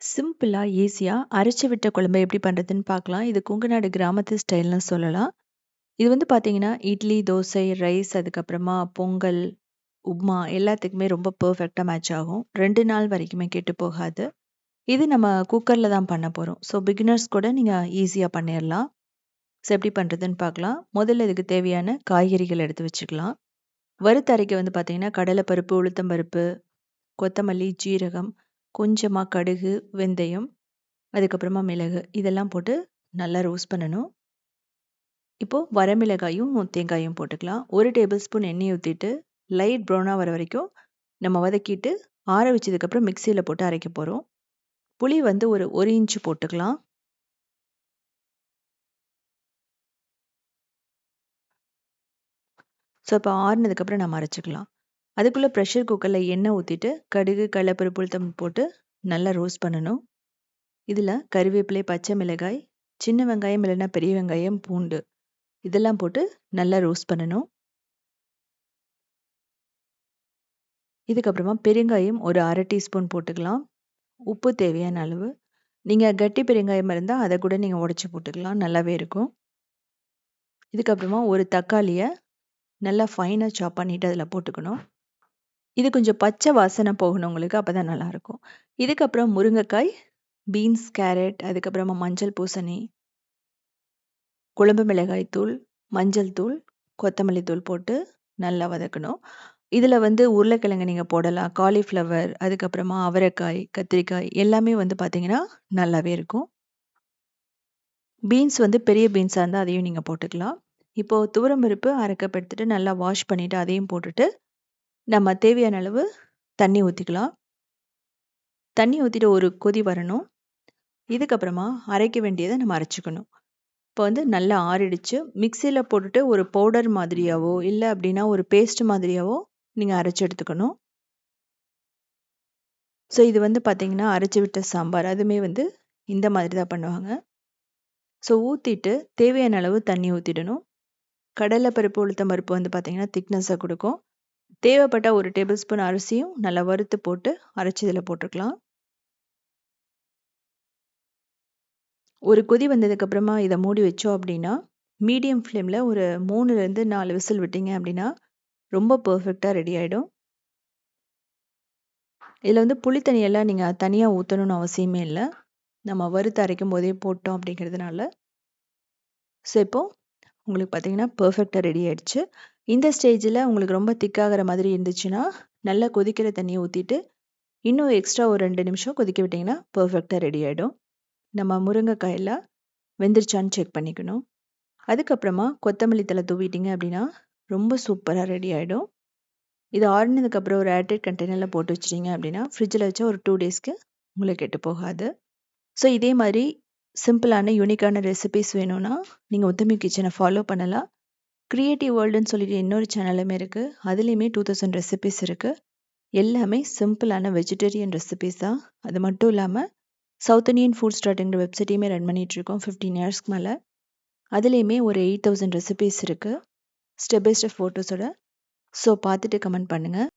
சிம்பிளா, ஈஸியா அரைச்சு விட்ட குழம்பு எப்படி பண்றதுன்னு பார்க்கலாம். இது குங்குநாடு கிராமத்து ஸ்டைல்னு சொல்லலாம். இது வந்து பார்த்தீங்கன்னா, இட்லி, தோசை, ரைஸ் அதுக்கப்புறமா பொங்கல், உப்மா எல்லாத்துக்குமே ரொம்ப பெர்ஃபெக்ட்டா மேட்ச் ஆகும். ரெண்டு நாள் வரைக்குமே கெட்டு போகாது. இது நம்ம குக்கர்ல தான் பண்ண போறோம். ஸோ பிகினர்ஸ் கூட நீங்க ஈஸியா பண்ணிடலாம் ஸோ எப்படி பண்றதுன்னு பார்க்கலாம். முதல்ல இதுக்கு தேவையான காய்கறிகள் எடுத்து வச்சுக்கலாம். வறுத்து வந்து பார்த்தீங்கன்னா, கடலைப்பருப்பு, உளுத்தம்பருப்பு கொத்தமல்லி, ஜீரகம், கொஞ்சமாக கடுகு, வெந்தயம், அதுக்கப்புறமா மிளகு இதெல்லாம் போட்டு நல்லா ரோஸ்ட் பண்ணணும். இப்போது வரமிளகாயும், தேங்காயும் போட்டுக்கலாம். ஒரு டேபிள் ஸ்பூன் எண்ணெய் ஊற்றிட்டு லைட் ப்ரௌனாக வர வரைக்கும் நம்ம வதக்கிட்டு, ஆற வச்சதுக்கப்புறம் மிக்சியில் போட்டு அரைக்க போகிறோம் புளி வந்து ஒரு ஒரு இன்ச் போட்டுக்கலாம். ஸோ இப்போ ஆறுனதுக்கப்புறம் நம்ம அரைச்சிக்கலாம் அதுக்குள்ளே ப்ரெஷர் குக்கரில் எண்ணெய் ஊற்றிட்டு கடுகு, கடலப்பருப்பு உளுத்தம் போட்டு நல்லா ரோஸ்ட் பண்ணணும். இதில் கறிவேப்பிலை, பச்சை மிளகாய், சின்ன வெங்காயம் இல்லைன்னா பெரிய வெங்காயம், பூண்டு இதெல்லாம் போட்டு நல்லா ரோஸ்ட் பண்ணணும். இதுக்கப்புறமா பெருங்காயம் ஒரு அரை டீஸ்பூன் போட்டுக்கலாம். உப்பு தேவையான அளவு. நீங்கள் கட்டி பெருங்காயம் இருந்தால் அதை கூட நீங்கள் உடச்சி போட்டுக்கலாம். நல்லாவே இருக்கும். இதுக்கப்புறமா ஒரு தக்காளியை நல்லா ஃபைனாக சாப் பண்ணிட்டு அதில் போட்டுக்கணும். இது கொஞ்சம் பச்சை வாசனை போகணும் உங்களுக்கு. அப்பதான் நல்லாயிருக்கும். இதுக்கப்புறம் முருங்கைக்காய், பீன்ஸ், கேரட் அதுக்கப்புறமா மஞ்சள் பூசணி குழம்பு மிளகாய் தூள், மஞ்சள் தூள், கொத்தமல்லி தூள் போட்டு நல்லா வதக்கணும். இதில் வந்து உருளைக்கிழங்கு நீங்கள் போடலாம். காலிஃப்ளவர், அதுக்கப்புறமா அவரைக்காய், கத்திரிக்காய் எல்லாமே வந்து பார்த்தீங்கன்னா, நல்லாவே இருக்கும். பீன்ஸ் வந்து பெரிய பீன்ஸாக இருந்தால் அதையும் நீங்கள் போட்டுக்கலாம். இப்போது துவரம் பருப்பு அரைக்கப்படுத்துட்டு நல்லா வாஷ் பண்ணிவிட்டு அதையும் போட்டுட்டு, நம்ம தேவையான அளவு தண்ணி ஊற்றிக்கலாம் தண்ணி ஊற்றிட்டு ஒரு கொதி வரணும். இதுக்கப்புறமா அரைக்க வேண்டியதை நம்ம அரைச்சிக்கணும் இப்போ வந்து நல்லா ஆறிடுச்சு. மிக்சியில் போட்டுட்டு ஒரு பவுடர் மாதிரியாவோ, இல்லை அப்படின்னா ஒரு பேஸ்ட் மாதிரியாவோ நீங்கள் அரைச்சி எடுத்துக்கணும். ஸோ இது வந்து பார்த்தீங்கன்னா, அரைச்சு விட்ட சாம்பார். அதுவுமே வந்து இந்த மாதிரி தான் பண்ணுவாங்க. ஸோ ஊற்றிட்டு தேவையான அளவு தண்ணி ஊற்றிடணும் கடலை பருப்பு, உளுத்தம் பருப்பு வந்து பார்த்தீங்கன்னா, திக்னஸா கொடுக்கும் தேவைப்பட்ட ஒரு டேபிள் ஸ்பூன் அரிசியும் நல்லா வறுத்து போட்டு அரைச்சி இதில் போட்டுக்கலாம். ஒரு கொதி வந்ததுக்கப்புறமா இதை மூடி வச்சோம் அப்படின்னா, மீடியம் ஃப்ளேமில் ஒரு 3லேருந்து 4 விசில் விட்டீங்க அப்படின்னா, ரொம்ப பர்ஃபெக்டாக ரெடி ஆகிடும் இதில் வந்து புளி தண்ணியெல்லாம் நீங்கள் தனியாக ஊத்தணும்னு அவசியமே இல்லை நம்ம வறுத்து அரைக்கும் போதே போட்டோம் அப்படிங்கிறதுனால. ஸோ இப்போது உங்களுக்கு பார்த்தீங்கன்னா, பர்ஃபெக்டாக ரெடி ஆயிடுச்சு. இந்த ஸ்டேஜில் உங்களுக்கு ரொம்ப திக்காகிற மாதிரி இருந்துச்சுன்னா, நல்லா கொதிக்கிற தண்ணியை ஊற்றிட்டு இன்னும் எக்ஸ்ட்ரா ஒரு ரெண்டு நிமிஷம் கொதிக்க விட்டிங்கன்னா பர்ஃபெக்டாக ரெடி ஆகிடும் நம்ம முருங்கைக்காயெல்லாம் வெந்துருச்சான்னு செக் பண்ணிக்கணும். அதுக்கப்புறமா கொத்தமல்லி தழை தூவிட்டிங்க அப்படின்னா, ரொம்ப சூப்பராக ரெடி ஆகிடும் இது ஆடினதுக்கப்புறம் ஒரு ஏர்டைட் கண்டெய்னரில் போட்டு வச்சிட்டிங்க அப்படின்னா, ஃப்ரிட்ஜில் வச்சா ஒரு டூ டேஸ்க்கு உங்களுக்கு கெட்டு போகாது. ஸோ இதே மாதிரி சிம்பிளான, யூனிக்கான ரெசிபிஸ் வேணும்னா, நீங்கள் உத்தமி கிச்சனை ஃபாலோ பண்ணலாம். க்ரியேட்டிவ் வேர்ல்டுன்னு சொல்லிட்டு இன்னொரு சேனலுமே இருக்குது அதுலேயுமே டூ தௌசண்ட் ரெசிபீஸ் இருக்கு. எல்லாமே சிம்பிளான வெஜிடேரியன் ரெசிபீஸ் தான். அது மட்டும் இல்லாமல் சவுத் இண்டியன் ஃபுட் ஸ்டார்ட்ங்கிற வெப்சைட்டையுமே ரன் பண்ணிகிட்ருக்கோம் ஃபிஃப்டீன் இயர்ஸ்க்கு மேலே அதுலேயுமே ஒரு 8000 ரெசிபீஸ் இருக்கு. ஸ்டெப் பை ஸ்டெப் ஃபோட்டோஸோட. ஸோ பார்த்துட்டு கமெண்ட் பண்ணுங்கள்